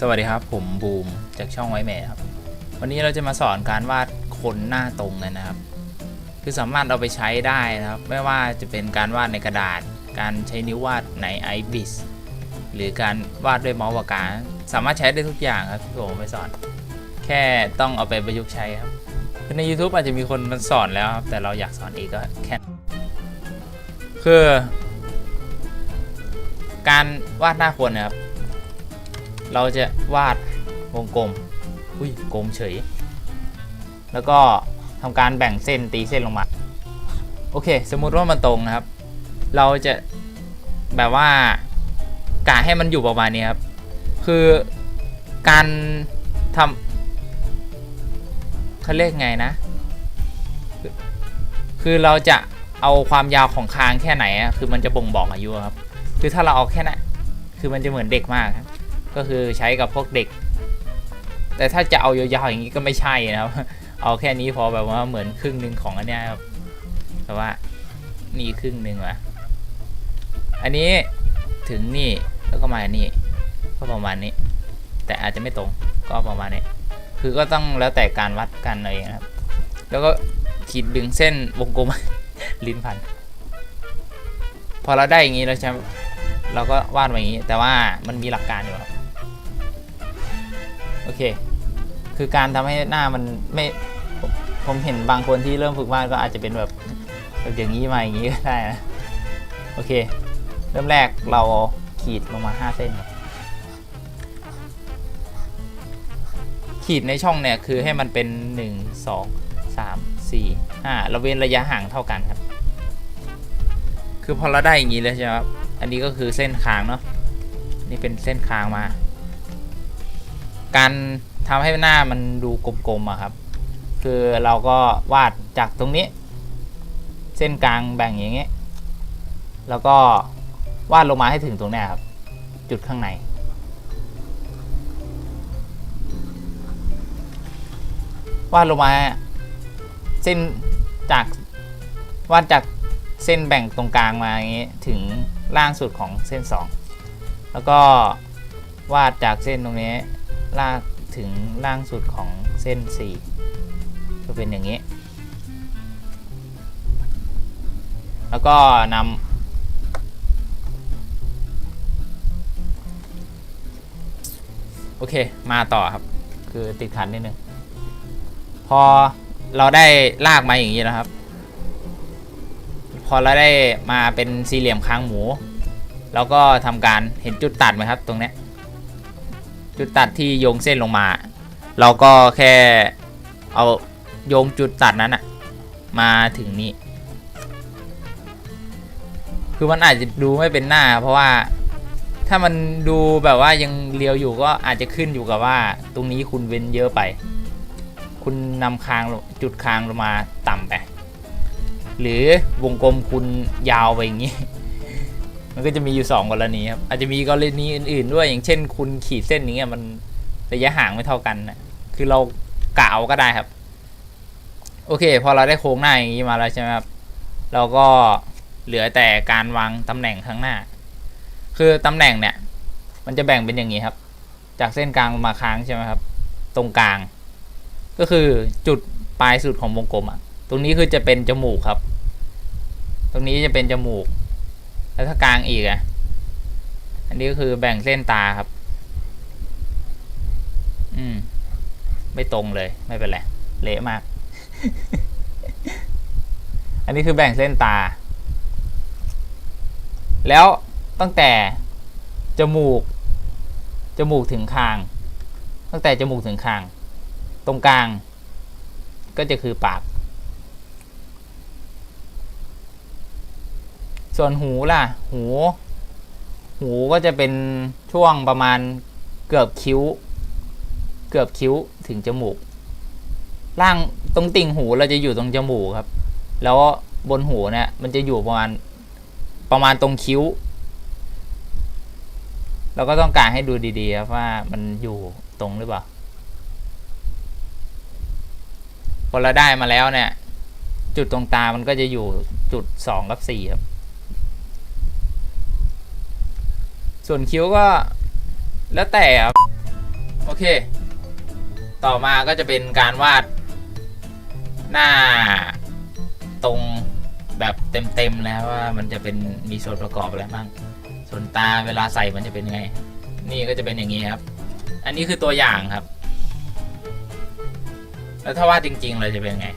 สวัสดีครับ ผมบูมจากช่องไว้แม่ครับ วันนี้เราจะมาสอนการวาดคนหน้าตรงกันนะครับ คือสามารถเอาไปใช้ได้นะครับ ไม่ว่าจะเป็นการวาดในกระดาษ การใช้นิ้ววาดใน iBis หรือการวาดด้วยเมาส์ปากกาสามารถใช้ได้ทุกอย่างครับที่ผมไปสอน แค่ต้องเอาไปประยุกต์ใช้ครับคือใน YouTube อาจจะมีคนมันสอนแล้วครับ แต่เราอยากสอนอีกก็แค่คือ การวาดหน้าคนนะครับ เราจะวาดวงกลมอุ้ยกลมเฉย แล้วก็ทำการแบ่งเส้นตีเส้นลงมา โอเค สมมุติว่ามันตรงนะครับ เราจะแบบว่ากะให้มันอยู่ประมาณนี้ครับ คือการทำเขาเรียกไงนะ คือเราจะเอาความยาวของคางแค่ไหนอะคือมันจะบ่งบอกอายุครับ คือถ้าเราเอาแค่นั้นคือมันจะเหมือนเด็กมากครับ ก็คือใช้กับพวกเด็ก แต่ถ้าจะเอายาวๆอย่างนี้ก็ไม่ใช่นะครับ เอาแค่นี้พอแบบว่าเหมือนครึ่งหนึ่งของอันเนี้ยครับแต่ว่านี่ครึ่งหนึ่งวะอันนี้ถึงนี่แล้วก็มาอันนี่ก็ประมาณนี้ แต่อาจจะไม่ตรงก็ประมาณนี้ คือก็ต้องแล้วแต่การวัดกันเอาเองนะครับ แล้วก็ขีดดึงเส้นวงกลม ลิ้นพัน พอเราได้อย่างนี้เราจะเราก็วาดมาอย่างนี้ แต่ว่ามันมีหลักการอยู่ครับ โอเค คือการทำให้หน้ามันไม่ผมเห็นบางคนที่เริ่มฝึกวาดก็อาจจะเป็นแบบแบบอย่างนี้มาอย่างนี้ก็ได้นะโอเค เริ่มแรกเราขีดลงมา 5 เส้น ขีดในช่องเนี่ยคือให้มันเป็น 1 2 3 4 5เราเว้นระยะห่างเท่ากันครับ คือพอเราได้อย่างนี้แล้วใช่ไหมครับอันนี้ก็คือเส้นคางเนาะนี่เป็นเส้นคางมา การทำให้หน้ามันดูกลมๆอะครับ คือเราก็วาดจากตรงนี้ เส้นกลางแบ่งอย่างเงี้ยแล้วก็วาดลงมาให้ถึงตรงนี้ครับ จุดข้างใน วาดลงมาเส้นจากวาดจากเส้นแบ่งตรงกลางมาอย่างงี้ถึงล่างสุดของเส้น 2 แล้วก็วาดจากเส้นตรงนี้ ลากถึงล่างสุดของเส้น 4 ก็เป็นอย่างนี้ แล้วก็นำโอเค มาต่อครับ คือติดขันนิดนึง พอเราได้ลากมาอย่างนี้แล้วครับ พอเราได้มาเป็นสี่เหลี่ยมค้างหมู แล้วก็ทำการเห็นจุดตัดไหมครับตรงเนี้ย จุดตัดที่โยงเส้นลงมา เราก็แค่เอาโยงจุดตัดนั้นอะมาถึงนี่คือมันอาจจะดูไม่เป็นหน้า เพราะว่าถ้ามันดูแบบว่ายังเลียวอยู่ก็อาจจะขึ้นอยู่กับว่า ตรงนี้คุณเว้นเยอะไป คุณนำคางจุดคางลงมาต่ำไป หรือวงกลมคุณยาวไปอย่างนี้ มันก็จะมีอยู่2กรณีครับอาจจะมีกรณีอื่นๆ ด้วยอย่างเช่น คุณขีดเส้นอย่างเงี้มันระยะห่างไม่เท่ากันนะคือเรากะเอาก็ได้ครับ โอเค พอเราได้โครงหน้าอย่างนี้มาแล้วใช่ไหมครับเราก็เหลือแต่การวางตำแหน่งข้างหน้า คือตำแหน่งเนี่ย มันจะแบ่งเป็นอย่างนี้ครับ จากเส้นกลางมาค้างใช่ไหมครับ ตรงกลาง ก็คือจุดปลายสุดของวงกลมอะ ตรงนี้คือจะเป็นจมูกครับ ตรงนี้จะเป็นจมูก แล้วถ้ากลางอีกอะ อันนี้ก็คือแบ่งเส้นตาครับ อืม ไม่ตรงเลยไม่เป็นไรเละมาก อันนี้คือแบ่งเส้นตา แล้วตั้งแต่จมูก จมูกถึงคาง ตั้งแต่จมูกถึงคาง ตรงกลาง ก็จะคือปาก ส่วนหูล่ะ หู หูก็จะเป็นช่วงประมาณเกือบคิ้ว เกือบคิ้วถึงจมูก ล่างตรงติ่งหูเราจะอยู่ตรงจมูกครับ แล้วบนหูเนี่ยมันจะอยู่ประมาณประมาณตรงคิ้ว เราก็ต้องการให้ดูดีๆครับว่ามันอยู่ตรงหรือเปล่าพอเราได้มาแล้วเนี่ย จุดตรงตามันก็จะอยู่จุดสองกับสี่ครับ ส่วนคิ้วก็แล้วแต่ครับโอเค ต่อมาก็จะเป็นการวาดหน้าตรงแบบเต็มๆแล้วว่ามันจะเป็นมีส่วนประกอบอะไรบ้าง ส่วนตาเวลาใส่มันจะเป็นยังไง นี่ก็จะเป็นอย่างนี้ครับ อันนี้คือตัวอย่างครับ แล้วถ้าวาดจริงๆเราจะเป็นไง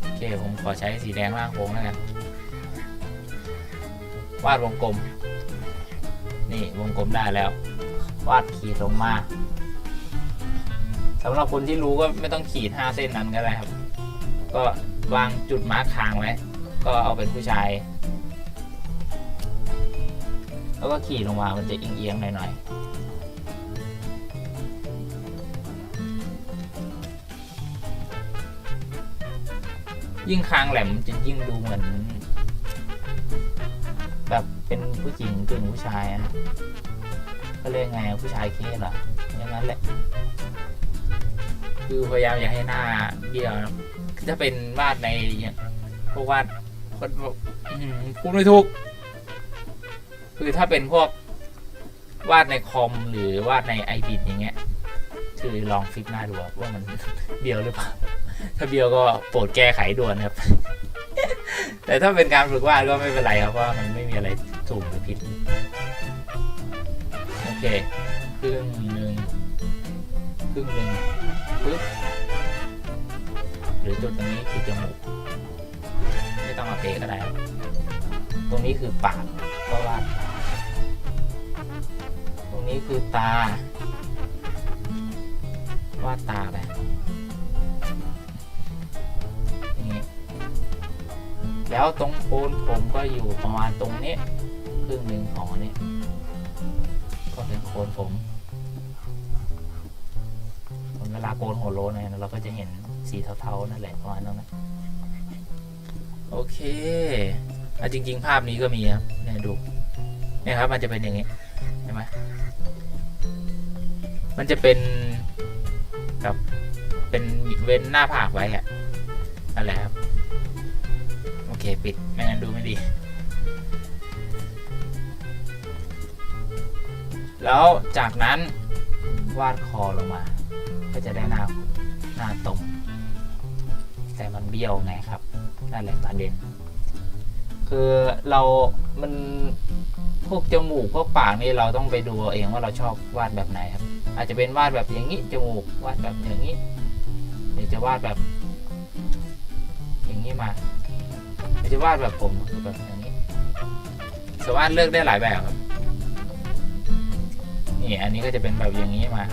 โอเคผมขอใช้สีแดงล่างโค้งแล้วกัน วาดวงกลม นี่วงกลมได้แล้ว วาดขีดลงมาสำหรับคนที่รู้ก็ไม่ต้องขีด5เส้นนั้นก็ได้ครับ ก็วางจุดมาร์คทางไว้ ก็เอาเป็นผู้ชาย แล้วก็ขีดลงมา มันจะเอียงๆหน่อยๆ ยิ่งคางแหลมจะยิ่งดูเหมือน เป็นผู้หญิงกึ่งผู้ชายอะก็เรียกไงผู้ชายเคสเหรออย่างนั้นแหละ คือพยายามอย่าให้หน้าเบี้ยวนะคือถ้าเป็นวาดในเนี่ยพวกวาดคนพูดไม่ถูกคือถ้าเป็นพวกวาดในคอมหรือวาดในไอบิดอย่างเงี้ย คือลองฟิกหน้าดูว่ามันเบี้ยวหรือเปล่า ถ้าเบี้ยวก็โปรดแก้ไขด่วนครับ แต่ถ้าเป็นการฝึกวาดก็ไม่เป็นไรครับเพราะว่ามันไม่มีอะไร เคครึ่งหนึ่งครึ่งหนึ่งปึ๊บหรือจุดตรงนี้คือจมูกไม่ต้องมาเป๊ก็ได้ครับตรงนี้คือปากก็วาดปาตรงนี้คือตาวาดตาไปอย่างนี้แล้วตรงโคนผมก็อยู่ประมาณตรงนี้ครึ่งหนึ่งของนี้ เป็นโคนผมผมเวลาโกนหัวโลนเนี่ยเราก็จะเห็นสีเทาๆนั่นแหละประมาณนั้นนะโอเคอะจริง ๆ ภาพนี้ก็มีครับเนี่ยดูเนี่ยครับ มันจะเป็นอย่างนี้เห็นไหมมันจะเป็นกับเป็นเว้นหน้าผากไว้อะนั่นแหละครับ โอเค ปิด ไม่งั้นดูไม่ดี แล้วจากนั้นวาดคอลงมา ก็จะได้หน้าหน้าตรง แต่มันเบี้ยวไงครับนั่นแหละประเด็น คือเรา มันพวกจมูกพวกปากนี่เราต้องไปดูเองว่าเราชอบวาดแบบไหนครับ อาจจะเป็นวาดแบบอย่างนี้จมูกวาดแบบอย่างนี้หรือจะวาดแบบ อย่างนี้มาหรือจะวาดแบบผมคือแบบอย่างนี้สามารถเลือกได้หลายแบบครับ นี่อันนี้ก็จะเป็นแบบอย่างนี้มา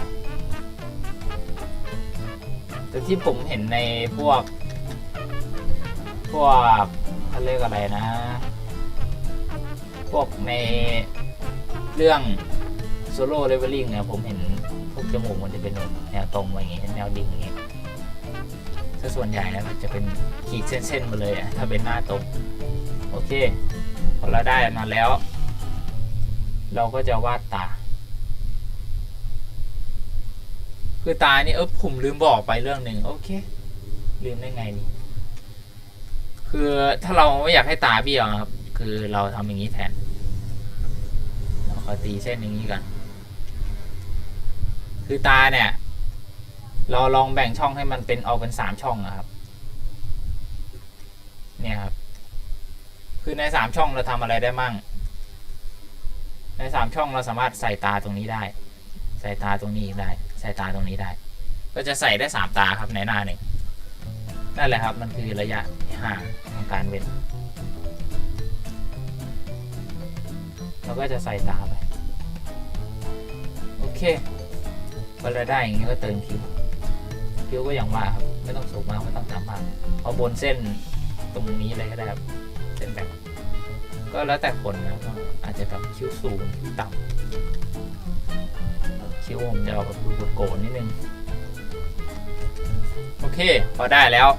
แต่ที่ผมเห็นในพวก พวกเขาเรียกอะไรนะ พวกในเรื่องโซโล่เลเวลลิ่งเนี่ยผมเห็นพวกจมูกมันจะเป็นแนวตรงมาอย่างงี้แนวดิ่งอย่างงี้ถ้าส่วนใหญ่แล้วมันจะเป็นขีดเส้นๆมาเลยอะถ้าเป็นหน้าตรงโอเค พอเราได้มาแล้ว เราก็จะวาดตา คือตานี่เออผมลืมบอกไปเรื่องหนึ่งโอเค ลืมได้ไงนี่ คือถ้าเราไม่อยากให้ตาเบี้ยวครับ คือเราทำอย่างนี้แทนเราขอตีเส้นอย่างนี้กันคือตาเนี่ย เราลองแบ่งช่องให้มันเป็นออกเป็นสามช่องนะครับ เนี่ยครับ คือในสามช่องเราทำอะไรได้มั่ง ในสามช่องเราสามารถใส่ตาตรงนี้ได้ ใส่ตาตรงนี้ได้ ใส่ตาตรงนี้ได้ ก็จะใส่ได้สามตาครับในหน้าหนึ่งนั่นแหละครับมันคือระยะห่างของการเว้นเราก็จะใส่ตาไป โอเคพอเราได้อย่างนี้ก็เติมคิ้วคิ้วก็อย่างว่าครับไม่ต้องสูงมากไม่ต้องต่ำมากเอาบนเส้นตรงนี้เลยก็ได้ครับเส้นแบบก็แล้วแต่คนนะก็อาจจะแบบคิ้วสูงคิ้วต่ำ คิ้วผมจะออกแบบดูโกนนิดนึง โอเค พอได้แล้ว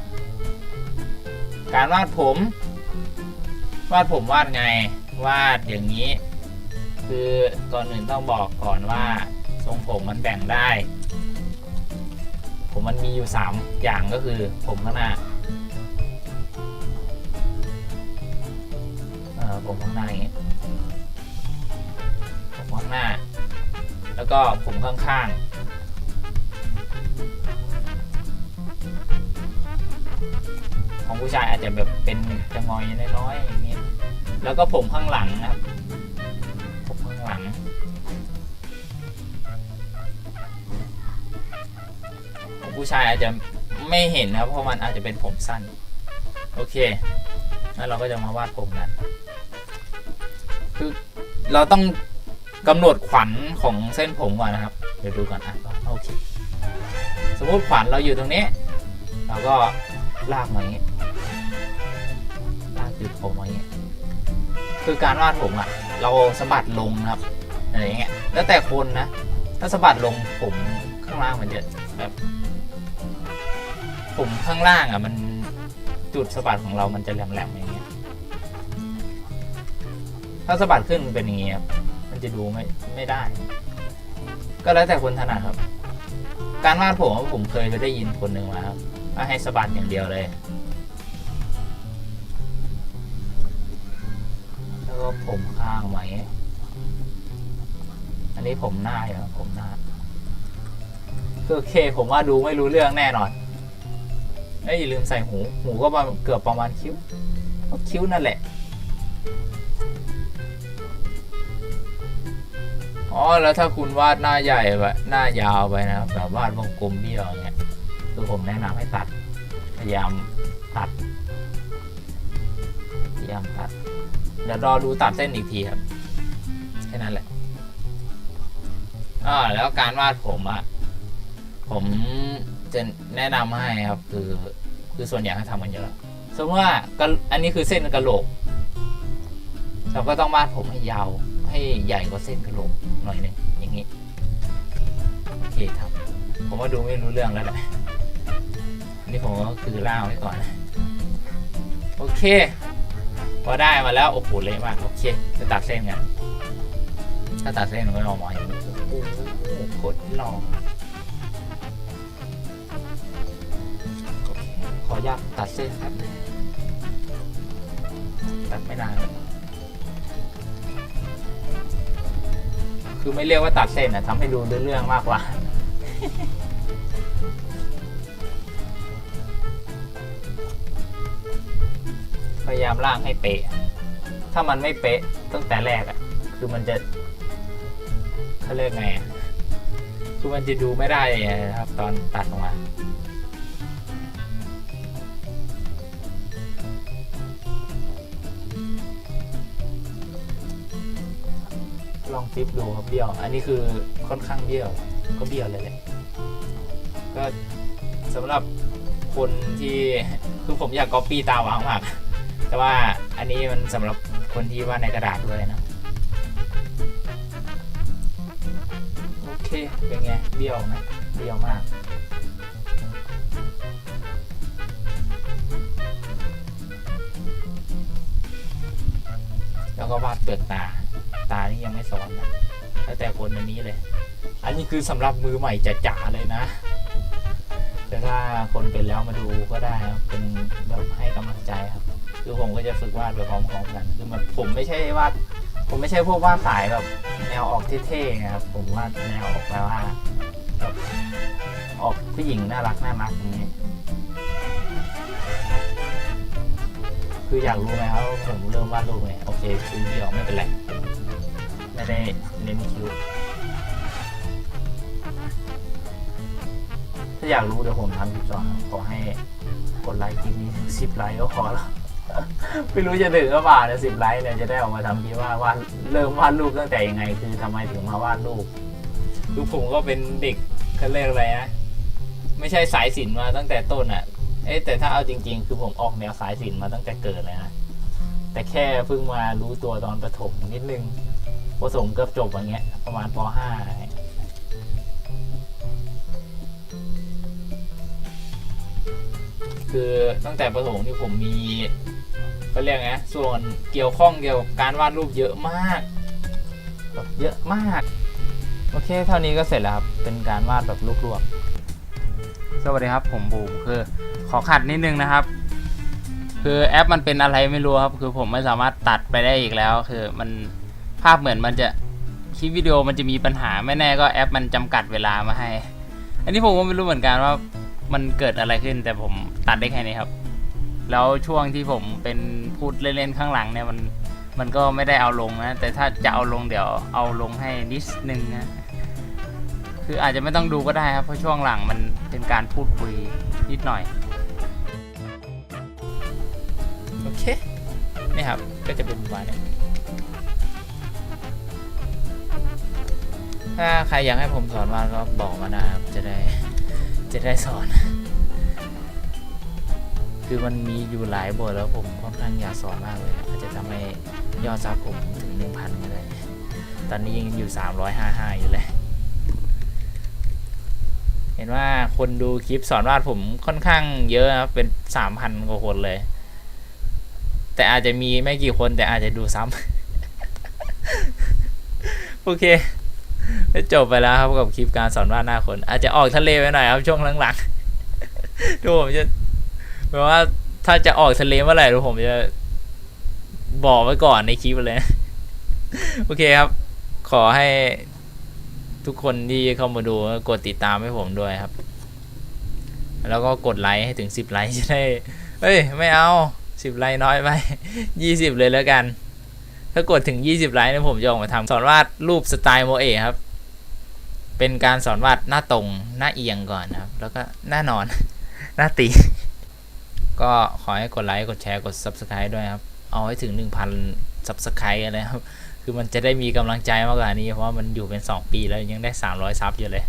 การวาดผม วาดผมวาดไง วาดอย่างนี้ คือก่อนอื่นต้องบอกก่อนว่า ทรงผมมันแบ่งได้ ผมมันมีอยู่ 3 อย่างก็คือผมข้างหน้าเอ่อผมข้างหน้าอย่างนี้ แล้วก็ผมข้างๆ ของผู้ชายอาจจะแบบเป็นจะงอยน้อยๆอย่างนี้แล้วก็ผมข้างหลังนะครับ ผมข้างหลัง ของผู้ชายอาจจะไม่เห็นนะครับเพราะมันอาจจะเป็นผมสั้น โอเค แล้วเราก็จะมาวาดผมกันคือเราต้อง กำหนดขวัญของเส้นผมก่อนนะครับ เดี๋ยวดูก่อนอะโอเคสมมติขวัญเราอยู่ตรงนี้ เราก็ลากมาอย่างนี้ลากจุดผมมาอย่างนี้คือการวาดผมอะ เราสะบัดลงนะครับอะไรอย่างเงี้ยแล้วแต่คนนะ ถ้าสะบัดลงผมข้างล่างมันจะแบบผมข้างล่างอะมันจุดสะบัดของเรามันจะแหลมๆอย่างเงี้ยถ้าสะบัดขึ้นมันเป็นอย่างเงี้ยครับ มันจะดูไม่ไม่ได้ ก็แล้วแต่คนถนัดครับ การวาดผมผมเคยไปได้ยินคนหนึ่งมาครับว่าให้สะบัดอย่างเดียวเลย แล้วก็ผมข้างไว้อันนี้ผมหน้าเหรอผมหน้าคือโอเค ผมว่าดูไม่รู้เรื่องแน่นอนเอ้ยอย่าลืมใส่หู หูก็เกือบประมาณคิ้วก็คิ้วนั่นแหละ อ๋อแล้วถ้าคุณวาดหน้าใหญ่แบบหน้ายาวไปนะครับแบบวาดวงกลมเบี้ยวอย่างเงี้ยคือผมแนะนำให้ตัด พยายามตัดพยายามตัดเดี๋ยวรอดูตัดเส้นอีกทีครับแค่นั้นแหละอ่าแล้วการวาดผมอะผมจะแนะนำให้ครับคือคือส่วนใหญ่เขาทำกันเยอะสมมติว่าก็อันนี้คือเส้นกระโหลก เราก็ต้องวาดผมให้ยาว ให้ใหญ่กว่าเส้นกระโหลกหน่อยนึงอย่างนี้โอเคครับ ผมว่าดูไม่รู้เรื่องแล้วแหละนี่ผมก็คือเล่าไว้ก่อนนะโอเค พอได้มาแล้วโอ้โหเละมากโอเคจะตัดเส้นกันถ้าตัดเส้นมันก็ออกมาอย่างนี้โอ้โหโคตรหล่อโอเคขออนุญาตตัดเส้นครับ ตัดไม่นาน คือไม่เรียกว่าตัดเส้นนะทำให้ดูเรื่องๆมากกว่า พยายามล่างให้เป๊ะ ถ้ามันไม่เป๊ะตั้งแต่แรกอะ่ะ คือมันจะเขาเรียกไงอะคือมันจะดูไม่ได้ครับตอนตัดออกมา ฟิปดูครับเบี้ยว อันนี้คือค่อนข้างเบี้ยว ก็เบี้ยวเลยแหละก็สำหรับคนที่คือผมอยากก๊อปปี้ตาวางมากแต่ว่าอันนี้มันสำหรับคนที่วาดในกระดาษด้วยนะโอเคเป็นไงเบี้ยวไหมเบี้ยวมากแล้วก็วาดเปลือกตา ตานี่ยังไม่สอนนะแล้วแต่คนอันนี้เลย อันนี้คือสำหรับมือใหม่จ๋าๆเลยนะ แต่ถ้าคนเป็นแล้วมาดูก็ได้ครับเป็นแบบให้กำลังใจครับ คือผมก็จะฝึกวาดไปพร้อมๆกัน คือมันผมไม่ใช่วาดผมไม่ใช่พวกวาดสายแบบแนวออกเท่ๆนะครับ ผมวาดแนวออกแบบว่าแบบออกผู้หญิงน่ารักน่ารักอย่างนี้คืออยากรู้ไหมครับผมเริ่มวาดรูปไงโอเคคิวเดียวไม่เป็นไร ไม่ได้เน้นคิว ถ้าอยากรู้เดี๋ยวผมทำคลิปสอนขอให้กดไลค์คลิปนี้สิบไลค์ก็พอแล้วไม่รู้จะถึงก็ป่าเนี่ยสิบไลค์เนี่ยจะได้ออกมาทำคลิปว่าวาดเริ่มวาดรูปตั้งแต่ยังไง คือทำไมถึงมาวาดรูปคือผมก็เป็นเด็กเขาเรียกอะไรนะไม่ใช่สายศิลป์มาตั้งแต่ต้นอะ เอ๊ะแต่ถ้าเอาจริง ๆ คือผมออกแนวสายศิลป์มาตั้งแต่เกิดเลยนะแต่แค่เพิ่งมารู้ตัวตอนประถมนิดนึง ประถมเกือบจบอย่างเงี้ย ประมาณป .5 คือตั้งแต่ประถมที่ผมมีก็เรียกไงส่วนเกี่ยวข้องเกี่ยวกับการวาดรูปเยอะมากแบบเยอะมาก โอเค เท่านี้ก็เสร็จแล้วครับ เป็นการวาดแบบรวบๆสวัสดีครับ ผมบูมคือ ขอขัดนิดนึงนะครับ คือแอปมันเป็นอะไรไม่รู้ครับ คือผมไม่สามารถตัดไปได้อีกแล้ว คือมัน ภาพเหมือนมันจะคลิปวิดีโอมันจะมีปัญหาไม่แน่ก็แอปมันจำกัดเวลามาให้ อันนี้ผมก็ไม่รู้เหมือนกันว่ามันเกิดอะไรขึ้นแต่ผมตัดได้แค่นี้ครับ แล้วช่วงที่ผมเป็นพูดเล่นๆข้างหลังเนี่ยมันมันก็ไม่ได้เอาลงนะ แต่ถ้าจะเอาลงเดี๋ยวเอาลงให้นิดนึงนะคืออาจจะไม่ต้องดูก็ได้ครับเพราะช่วงหลังมันเป็นการพูดคุยนิดหน่อยโอเคนี่ครับก็จะเป็นประมาณนี้ ถ้าใครอยากให้ผมสอนวาดก็บอกมานะครับจะได้จะได้สอน คือมันมีอยู่หลายบทแล้วผมค่อนข้างอยากสอนมากเลยอาจจะทำให้ยอดซับผมถึง 1,000ก็ได้ตอนนี้ยังอยู่ 355 อยู่เลยเห็นว่าคนดูคลิปสอนวาดผมค่อนข้างเยอะครับเป็น 3,000 กว่าคนเลย แต่อาจจะมีไม่กี่คนแต่อาจจะดูซ้ำ โอเค จบไปแล้วครับกับคลิปการสอนวาดหน้าคน อาจจะออกทะเลไปหน่อยครับช่วงหลังๆดูผมจะแปลว่าถ้าจะออกทะเลเมื่อไหร่ดูผมจะบอกไว้ก่อนในคลิปเลย โอเคครับ ขอให้ทุกคนที่เข้ามาดูกดติดตามให้ผมด้วยครับ แล้วก็กดไลค์ให้ถึง10ไลค์จะได้เฮ้ย ไม่เอา10ไลค์น้อยไป20เลยแล้วกัน ถ้ากดถึง 20 ไลค์เนี่ยผมจะออกมาทำสอนวาดรูปสไตล์โมเอะครับ เป็นการสอนวาดหน้าตรงหน้าเอียงก่อนนะครับ แล้วก็หน้านอน หน้าตี ก็ขอให้กดไลค์กดแชร์กด Subscribe ด้วยครับ เอาให้ถึง 1,000 Subscribe กันเลยครับ คือมันจะได้มีกำลังใจมากกว่านี้ เพราะมันอยู่เป็น 2 ปีแล้วยังได้ 300 ซับอยู่เลย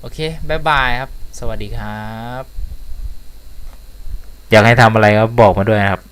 โอเคบายบายครับ สวัสดีครับ อยากให้ทำอะไรก็บอกมาด้วยนะครับ